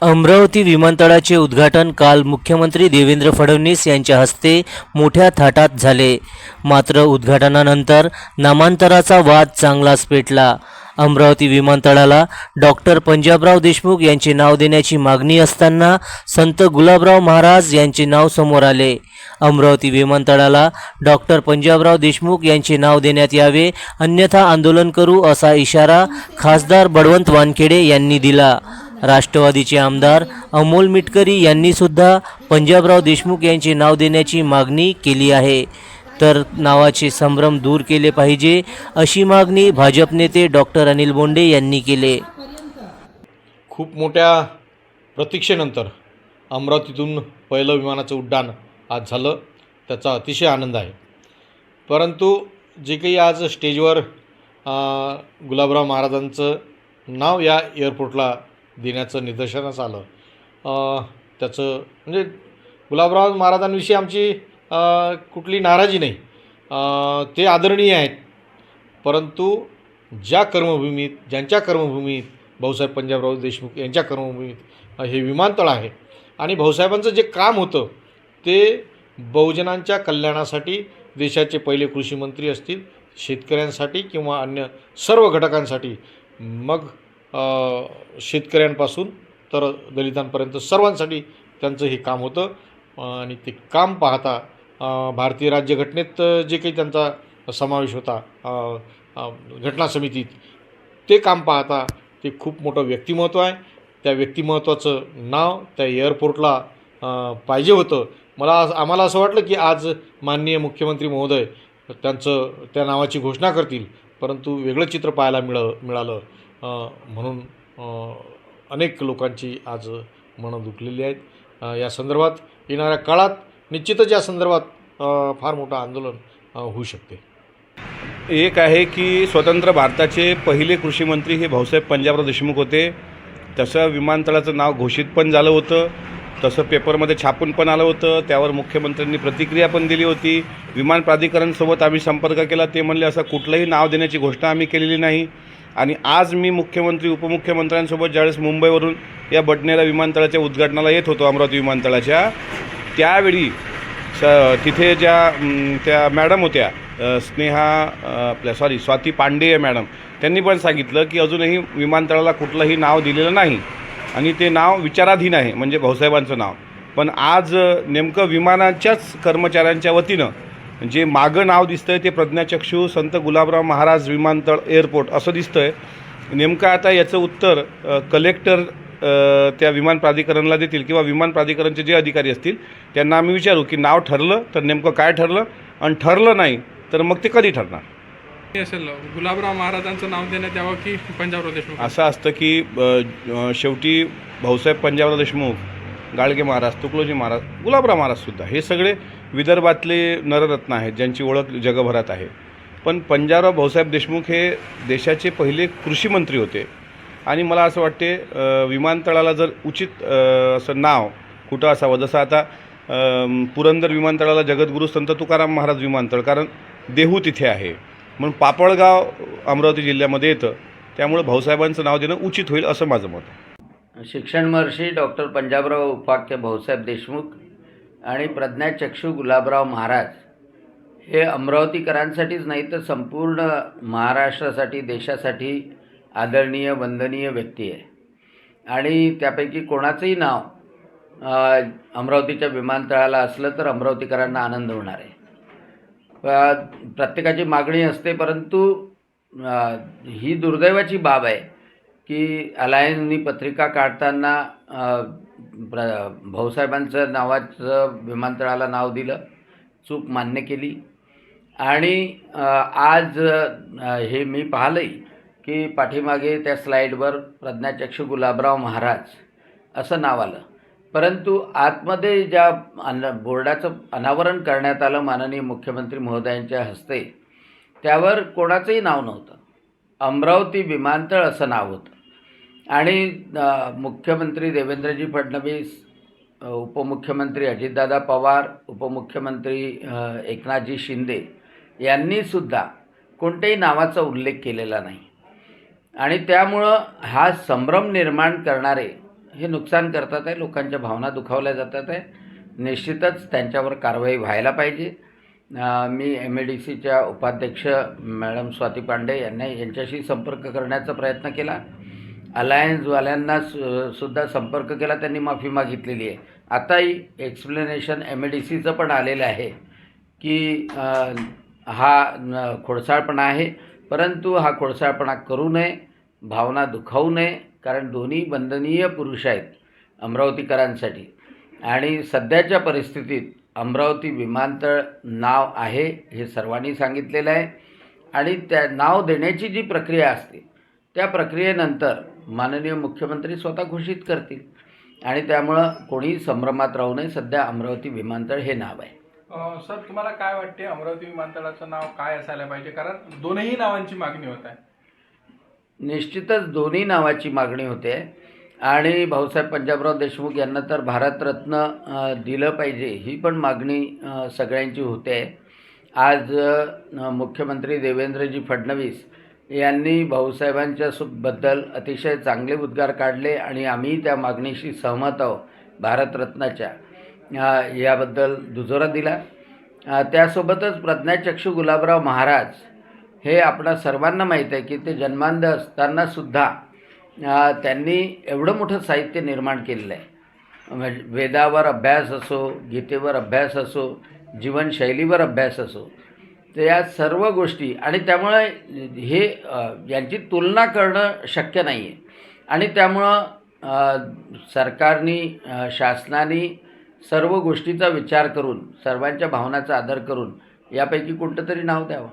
अमरावती विमानतळाचे उद्घाटन काल मुख्यमंत्री देवेंद्र फडणवीस यांच्या हस्ते मोठ्या थाटात झाले. मात्र उद्घाटनानंतर नामांतराचा वाद चांगलाच पेटला. अमरावती विमानतळाला डॉक्टर पंजाबराव देशमुख यांचे नाव देण्याची मागणी असताना संत गुलाबराव महाराज यांचे नाव समोर आले. अमरावती विमानतळाला डॉक्टर पंजाबराव देशमुख यांचे नाव देण्यात यावे अन्यथा आंदोलन करू असा इशारा खासदार बळवंत वानखेडे यांनी दिला. राष्ट्रवादीचे आमदार अमोल मिटकरी यांनीसुद्धा पंजाबराव देशमुख यांचे नाव देण्याची मागणी केली आहे. तर नावाचे संभ्रम दूर केले पाहिजे अशी मागणी भाजप नेते डॉक्टर अनिल बोंडे यांनी केले. खूप मोठ्या प्रतीक्षेनंतर अमरावतीतून पहिलं विमानाचं उड्डाण आज झालं. त्याचा अतिशय आनंद आहे. परंतु जे काही आज स्टेजवर गुलाबराव महाराजांचं नाव या एअरपोर्टला देण्याचं निदर्शनास आलं. त्याचं म्हणजे गुलाबराव महाराजांविषयी आमची कुठली नाराजी नाही. ते आदरणीय आहेत. परंतु ज्या कर्मभूमीत ज्यांच्या कर्मभूमीत भाऊसाहेब पंजाबराव देशमुख यांच्या कर्मभूमीत हे विमानतळ आहे आणि भाऊसाहेबांचं जे काम होतं ते बहुजनांच्या कल्याणासाठी देशाचे पहिले कृषी मंत्री असतील शेतकऱ्यांसाठी किंवा अन्य सर्व घटकांसाठी मग शेतकऱ्यांपासून तर दलितांपर्यंत सर्वांसाठी त्यांचं हे काम होतं. आणि ते काम पाहता भारतीय राज्यघटनेत जे काही त्यांचा समावेश होता घटना समितीत ते काम पाहता ते खूप मोठं व्यक्तिमत्व आहे. त्या व्यक्तिमत्वाचं नाव त्या एअरपोर्टला पाहिजे होतं. मला असं- आम्हाला असं वाटलं की आज माननीय मुख्यमंत्री महोदय त्यांचं त्या नावाची घोषणा करतील परंतु वेगळं चित्र पाहायला मिळ मिळालं. म्हणून अनेक लोकांची आज मनं दुखलेली आहेत. या संदर्भात येणाऱ्या काळात निश्चितच या संदर्भात फार मोठं आंदोलन होऊ शकते. एक आहे की स्वतंत्र भारताचे पहिले कृषी मंत्री हे भाऊसाहेब पंजाबराव देशमुख होते. तसं विमानतळाचं नाव घोषित पण झालं होतं. तसं पेपरमध्ये छापून पण आलं होतं. त्यावर मुख्यमंत्र्यांनी प्रतिक्रिया पण दिली होती. विमान प्राधिकरणसोबत आम्ही संपर्क केला. ते म्हणले असं कुठलंही नाव देण्याची घोषणा आम्ही केलेली नाही. आणि आज मी मुख्यमंत्री उपमुख्यमंत्र्यांसोबत ज्यावेळेस मुंबईवरून या बडनेरा विमानतळाच्या उद्घाटनाला येत होतो अमरावती विमानतळाच्या त्यावेळी स तिथे ज्या त्या मॅडम होत्या स्नेहा आपल्या सॉरी स्वाती पांडेय मॅडम त्यांनी पण सांगितलं की अजूनही विमानतळाला कुठलंही नाव दिलेलं नाही. आणि ते नाव विचाराधीन आहे म्हणजे भाऊसाहेबांचं नाव. पण आज नेमकं विमानाच्याच कर्मचाऱ्यांच्या वतीनं जे मागं नाव दिसतं आहे ते प्रज्ञाचक्षू संत गुलाबराव महाराज विमानतळ एअरपोर्ट असं दिसतं आहे नेमकं आता याचं उत्तर कलेक्टर त्या विमान प्राधिकरणला देतील किंवा विमान प्राधिकरणचे जे अधिकारी असतील त्यांना आम्ही विचारू की नाव ठरलं तर नेमकं काय ठरलं आणि ठरलं नाही तर मग ते कधी ठरणार? असेल गुलाबराव महाराजांचं नाव देण्यात यावं की पंजाबराव देशमुख? असं असतं की शेवटी भाऊसाहेब पंजाबराव देशमुख गाडगे महाराज तुकडोजी महाराज गुलाबराव महाराजसुद्धा हे सगळे विदर्भातले नररत्न आहेत ज्यांची ओळख जगभरात आहे. पण पंजाबराव भाऊसाहेब देशमुख हे देशाचे पहिले कृषी मंत्री होते. आणि मला असं वाटते विमानतळाला जर उचित असं नाव कुठं असावं? जसं आता पुरंदर विमानतळाला जगद्गुरू संत तुकाराम महाराज विमानतळ कारण देहू तिथे आहे. म्हणून पापळगाव अमरावती जिल्ह्यामध्ये येतं. त्यामुळं भाऊसाहेबांचं नाव देणं उचित होईल असं माझं मत आहे. शिक्षण महर्षी डॉक्टर पंजाबराव उपाख्य भाऊसाहेब देशमुख आणि प्रज्ञाचक्षू गुलाबराव महाराज हे अमरावतीकरांसाठीच नाही तर संपूर्ण महाराष्ट्रासाठी देशासाठी आदरणीय वंदनीय व्यक्ती आहे. आणि त्यापैकी कोणाचंही नाव अमरावतीच्या विमानतळाला असलं तर अमरावतीकरांना आनंद होणार आहे. प्रत्येकाची मागणी असते परंतु ही दुर्दैवाची बाब आहे की अलायन्सनी पत्रिका काढताना प्र भाऊसाहेबांचं नावाचं विमानतळाला नाव दिलं चूक मान्य केली. आणि आज हे मी पाहिलंही की पाठीमागे त्या स्लाईडवर प्रज्ञाचक्षू गुलाबराव महाराज असं नाव आलं. परंतु आतमध्ये ज्या अन बोर्डाचं अनावरण करण्यात आलं माननीय मुख्यमंत्री महोदयांच्या हस्ते त्यावर कोणाचंही नाव नव्हतं. अमरावती विमानतळ असं नाव होतं. आणि मुख्यमंत्री देवेंद्रजी फडणवीस उपमुख्यमंत्री अजितदादा पवार उपमुख्यमंत्री एकनाथजी शिंदे यांनीसुद्धा कोणत्याही नावाचा उल्लेख केलेला नाही. आणि त्यामुळं हा संभ्रम निर्माण करणारे हे नुकसान करतात आहे लोकांच्या भावना दुखावल्या जातात आहे. निश्चितच त्यांच्यावर कारवाई व्हायला पाहिजे. मी एम ए डी सीच्या उपाध्यक्ष मॅडम स्वाती पांडे यांना यांच्याशी संपर्क करण्याचा प्रयत्न केला. अलायन्सवाल्यांना सु सुद्धा संपर्क केला त्यांनी माफी मागितलेली आहे. आताही एक्सप्लेनेशन एम ए डी सीचं पण आलेलं आहे की हा खोडसाळपणा आहे परंतु हा खोडसाळपणा करू नये भावना दुखावू नये कारण दोन्ही बंधनीय पुरुष आहेत अमरावतीकरांसाठी. आणि सध्याच्या परिस्थितीत अमरावती विमानतळ नाव आहे हे सर्वांनी सांगितलेलं आहे. आणि त्या नाव देण्याची जी प्रक्रिया असते त्या प्रक्रियेनंतर माननीय मुख्यमंत्री स्वतः घोषित करतील. आणि त्यामुळं कोणीही संभ्रमात राहू नये सध्या अमरावती विमानतळ हे नाव आहे. सर तुम्हाला काय वाटते अमरावती विमानतळाचं नाव काय असायला पाहिजे? कारण दोनही नावांची मागणी होत आहे. निश्चितच दोन्ही नावाची मागणी होते. आणि भाऊसाहेब पंजाबराव देशमुख यांना तर भारतरत्न दिलं पाहिजे ही पण मागणी सगळ्यांची होते. आज मुख्यमंत्री देवेंद्रजी फडणवीस यांनी भाऊसाहेबांच्या सुबद्दल अतिशय चांगले उद्गार काढले आणि आम्ही त्या मागणीशी सहमत आहोत भारतरत्नाच्या. याबद्दल दुजोरा दिला. त्यासोबतच प्रज्ञाचक्षू गुलाबराव महाराज हे आपणा सर्वांना माहीत आहे की ते जन्मांध असतानासुद्धा त्यांनी एवढं मोठं साहित्य निर्माण केलेलं आहे. म्हणजे वेदावर अभ्यास असो गीतेवर अभ्यास असो जीवनशैलीवर अभ्यास असो तर या सर्व गोष्टी आणि त्यामुळे हे यांची तुलना करणं शक्य नाही आहे आणि त्यामुळं सरकारनी शासनाने सर्व गोष्टीचा विचार करून सर्वांच्या भावनाचा आदर करून यापैकी कोणतं तरी नाव द्यावं?